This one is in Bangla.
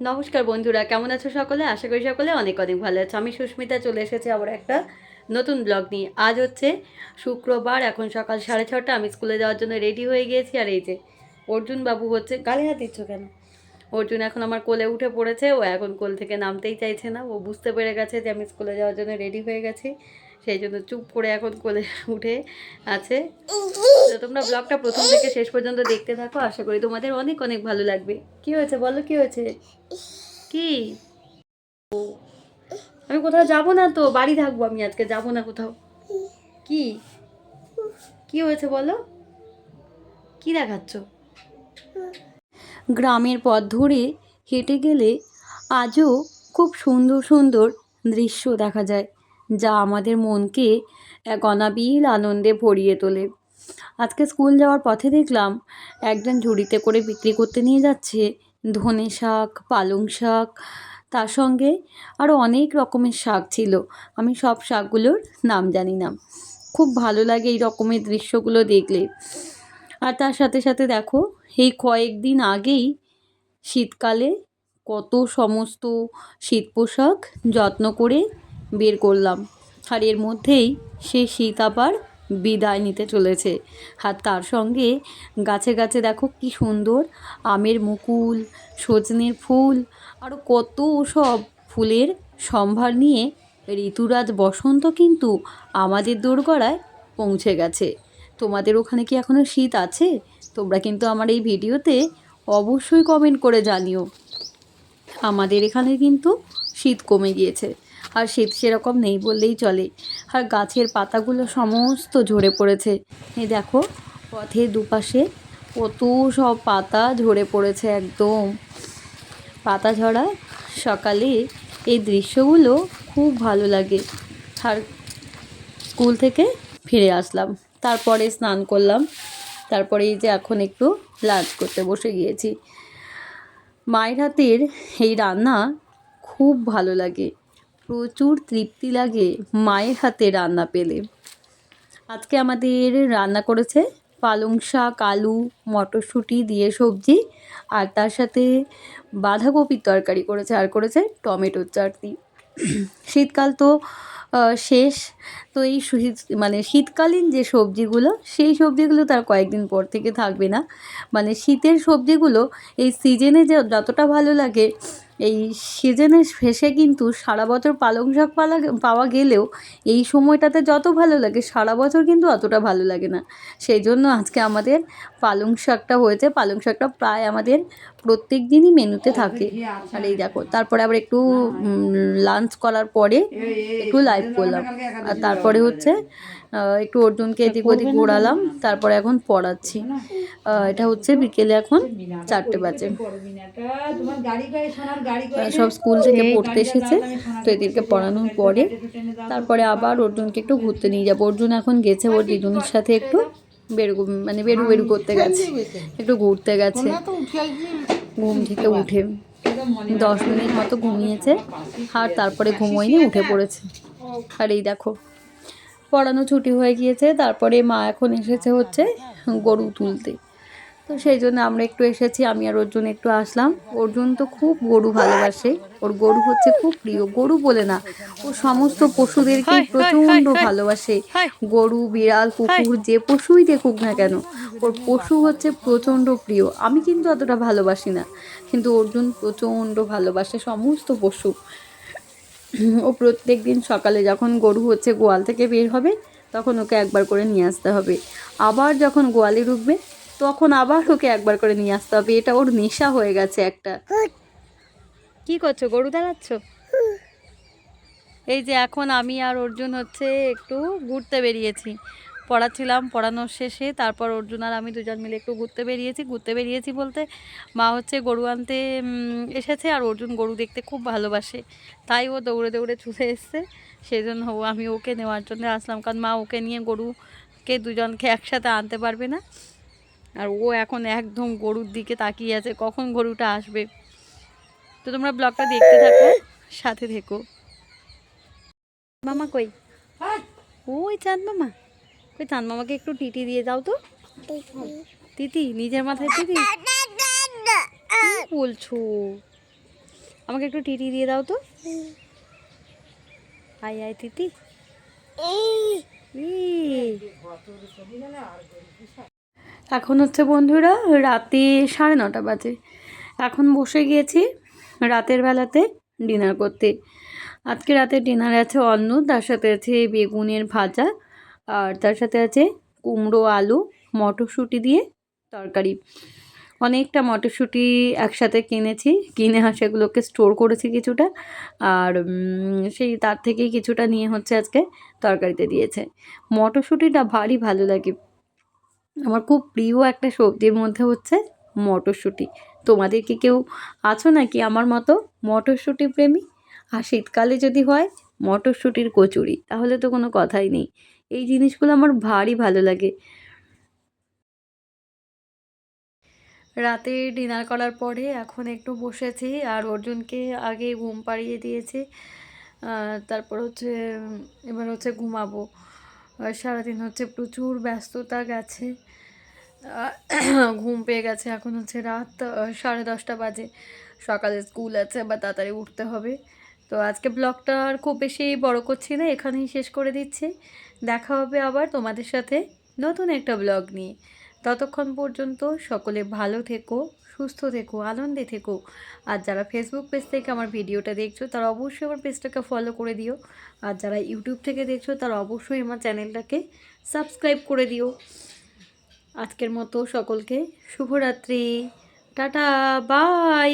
নমস্কার বন্ধুরা, কেমন আছো সকলে? আশা করি সকলে অনেক অনেক ভালো আছো। আমি সুস্মিতা, চলে এসেছি আবার একটা নতুন ব্লগ নিয়ে। আজ হচ্ছে শুক্রবার, এখন সকাল সাড়ে ছটা। আমি স্কুলে যাওয়ার জন্য রেডি হয়ে গিয়েছি। আর এই যে অর্জুন বাবু হচ্ছে, গালে হাত দিচ্ছ কেন? অর্জুন এখন আমার কোলে উঠে পড়েছে। ও এখন কোল থেকে নামতেই চাইছে না। ও বুঝতে পেরে গেছে যে আমি স্কুলে যাওয়ার জন্য রেডি হয়ে গেছি। সেই জন্য চুপ করে এখন কোলে উঠে আছে। তো তোমরা ব্লগটা প্রথম থেকে শেষ পর্যন্ত দেখতে থাকো আশা করি তোমাদের অনেক অনেক ভালো লাগবে। কি হয়েছে বলো কি হয়েছে? কি? আমি কোথাও যাব না তো বাড়ি থাকব আমি আজকে যাব না কোথাও। কি? কি হয়েছে বলো? কি দেখাচ্ছ? গ্রামের পথ ধরে হেঁটে গেলে আজও খুব সুন্দর সুন্দর দৃশ্য দেখা যায়। যা আমাদের মনকে এক অনাবিল আনন্দে ভরিয়ে তোলে। আজকে স্কুল যাওয়ার পথে দেখলাম, একজন ঝুড়িতে করে বিক্রি করতে নিয়ে যাচ্ছে। ধনে শাক, পালং শাক, তার সঙ্গে আরও অনেক রকমের শাক ছিল। আমি সব শাকগুলোর নাম জানি না। খুব ভালো লাগে এই রকমের দৃশ্যগুলো দেখলে। আর তার সাথে সাথে দেখো, এই কয়েকদিন আগেই শীতকালে কত সমস্ত শীত পোশাক যত্ন করে বের করলাম। আর এর মধ্যেই সে শীত আবার বিদায় নিতে চলেছে। আর তার সঙ্গে গাছে গাছে দেখো কি সুন্দর আমের মুকুল, সজনের ফুল আরও কত সব ফুলের সম্ভার নিয়ে ঋতুরাজ বসন্ত কিন্তু আমাদের দোরগড়ায় পৌঁছে গেছে। তোমাদের ওখানে কি এখনও শীত আছে? তোমরা কিন্তু আমার এই ভিডিওতে অবশ্যই কমেন্ট করে জানিও। আমাদের এখানে কিন্তু শীত কমে গিয়েছে। আর শীত সেরকম নেই বললেই চলে। আর গাছের পাতাগুলো সমস্ত ঝরে পড়েছে। এই দেখো, পথের দুপাশে কত সব পাতা ঝরে পড়েছে একদম। পাতা ঝরা সকালে এই দৃশ্যগুলো খুব ভালো লাগে। আর স্কুল থেকে ফিরে আসলাম। তারপরে স্নান করলাম। তারপরে এই যে এখন একটু লাঞ্চ করতে বসে গিয়েছি। মায়ের হাতের এই রান্না খুব ভালো লাগে। প্রচুর তৃপ্তি লাগে মায়ের হাতে রান্না পেলে। আজকে আমাদের রান্না করেছে পালং শাক, আলু, মটরশুঁটি দিয়ে সবজি, আর তার সাথে বাঁধাকপির তরকারি করেছে, আর করেছে টমেটোর চাটনি। শীতকাল তো শেষ, তো এই মানে শীতকালীন যে সবজিগুলো, সেই সবজিগুলো তার কয়েকদিন পর থেকে থাকবে না। মানে শীতের সবজিগুলো এই সিজনে যে, যতটা ভালো লাগে এই সিজনের শেষে কিন্তু সারা বছর পালং শাক পালা পাওয়া গেলেও এই সময়টাতে যত ভালো লাগে সারা বছর কিন্তু অতটা ভালো লাগে না। সেই জন্য আজকে আমাদের পালং শাকটা হয়েছে পালং শাকটা প্রায় আমাদের প্রত্যেক দিনই মেনুতে থাকে। আর এই দেখো তারপরে আবার একটু লাঞ্চ করার পরে একটু লাইভ করলাম। আর তারপরে হচ্ছে একটু অর্জুনকে এদিক ওদিক ঘোরালাম তারপরে এখন পড়াচ্ছি। এটা হচ্ছে বিকেলে এখন চারটে বাজে। সব স্কুল থেকে পড়তে এসেছে। তো এদেরকে পড়ানোর পরে তারপরে আবার অর্জুনকে একটু ঘুরতে নিয়ে যাব। অর্জুন এখন গেছে ওর দিদুনের সাথে একটু বেরু মানে বেরু বেরু করতে গেছে। একটু ঘুরতে গেছে। ঘুম থেকে উঠে দশ মিনিট মতো ঘুমিয়েছে আর তারপরে ঘুমোয়নি উঠে পড়েছে। আর এই দেখো পড়ানো ছুটি হয়ে গিয়েছে। তারপরে মা এখন এসেছে হচ্ছে গরু তুলতে। তো সেই জন্য আমরা একটু এসেছি আমি আর অর্জুন একটু আসলাম। অর্জুন তো খুব গরু ভালোবাসে ওর গরু হচ্ছে খুব প্রিয়। গরু বলে না ও সমস্ত পশুদেরকে প্রচণ্ড ভালোবাসে। গরু বিড়াল কুকুর যে পশুই দেখুক না কেন ওর পশু হচ্ছে প্রচণ্ড প্রিয়। আমি কিন্তু অতটা ভালোবাসি না কিন্তু অর্জুন প্রচণ্ড ভালোবাসে সমস্ত পশু। ও প্রত্যেক দিন সকালে যখন গরু হচ্ছে গোয়াল থেকে বের হবে তখন ওকে একবার করে নিয়ে আসতে হবে। আবার যখন গোয়ালে ঢুকবে তখন আবার ওকে একবার করে নিয়ে আসতে হবে। এটা ওর নেশা হয়ে গেছে একটা। কি করছ? গরু দাঁড়াচ্ছ? এই যে এখন আমি আর অর্জুন হচ্ছে একটু ঘুরতে বেরিয়েছি। পড়াচ্ছিলাম পড়ানোর শেষে, তারপর অর্জুন আর আমি দুজন মিলে একটু ঘুরতে বেরিয়েছি। ঘুরতে বেরিয়েছি বলতে মা হচ্ছে গরু আনতে এসেছে আর অর্জুন গরু দেখতে খুব ভালোবাসে। তাই ও দৌড়ে দৌড়ে চলে এসছে। সেই জন্য ও, আমি ওকে নেওয়ার জন্য আসলাম। কারণ মা ওকে নিয়ে গরুকে দুজনকে একসাথে আনতে পারবে না। আর ও এখন একদম গরুর দিকে তাকিয়ে আছে কখন গরুটা আসবে? তো তোমরা ব্লগটা দেখতে থাকো সাথে থেকো। মামা কই? ওই চাঁদ মামা। কই চাঁদ মামাকে একটু টিটি দিয়ে দাও তো। তিতি নিজের মাথায় তিতি বলছো? আমাকে একটু টিটি দিয়ে দাও তো। আই আই তিতি। এখন হচ্ছে বন্ধুরা রাতে সাড়ে নটা বাজে। এখন বসে গিয়েছি রাতের বেলাতে ডিনার করতে। আজকে রাতে ডিনার আছে অন্ন, তার সাথে আছে বেগুনের ভাজা, আর তার সাথে আছে কুমড়ো, আলু, মটরশুঁটি দিয়ে তরকারি। অনেকটা মটরশুঁটি একসাথে কিনেছি, কিনে সেগুলোকে স্টোর করেছি কিছুটা, আর সেই তার থেকেই কিছুটা নিয়ে হচ্ছে আজকে তরকারিতে দিয়েছে। মটরশুঁটিটা ভারী ভালো লাগে। আমার খুব প্রিয় একটা সবজির মধ্যে হচ্ছে মটরশুঁটি। তোমাদের কি কেউ আছো নাকি আমার মতো মটরশুঁটি প্রেমী? আর শীতকালে যদি হয় মটরশুঁটির কচুরি, তাহলে তো কোনো কথাই নেই। এই জিনিসগুলো আমার ভারী ভালো লাগে। রাতে ডিনার করার পরে এখন একটু বসেছি, আর অর্জুনকে আগে ঘুম পাড়িয়ে দিয়েছি। তারপর হচ্ছে, এবার হচ্ছে ঘুমাবো। সারাদিন হচ্ছে প্রচুর ব্যস্ততা গেছে। ঘুম পেয়ে গেছে এখন হচ্ছে রাত সাড়ে দশটা বাজে। সকালে স্কুল আছে, বা তাড়াতাড়ি উঠতে হবে। তো আজকে ব্লগটা আর খুব বেশি বড় করছি না, এখানেই শেষ করে দিচ্ছি। দেখা হবে আবার তোমাদের সাথে নতুন একটা ব্লগ নিয়ে। ততক্ষণ পর্যন্ত সকলে ভালো থেকো। সুস্থ থেকো, আনন্দে থেকো। আর যারা ফেসবুক পেজ থেকে আমার ভিডিওটা দেখছ, তারা অবশ্যই আমার পেজটাকে ফলো করে দিও। আর যারা ইউটিউব থেকে দেখছ, তারা অবশ্যই আমার চ্যানেলটাকে সাবস্ক্রাইব করে দিও। আজকের মতো সকলকে শুভরাত্রি। Tata bye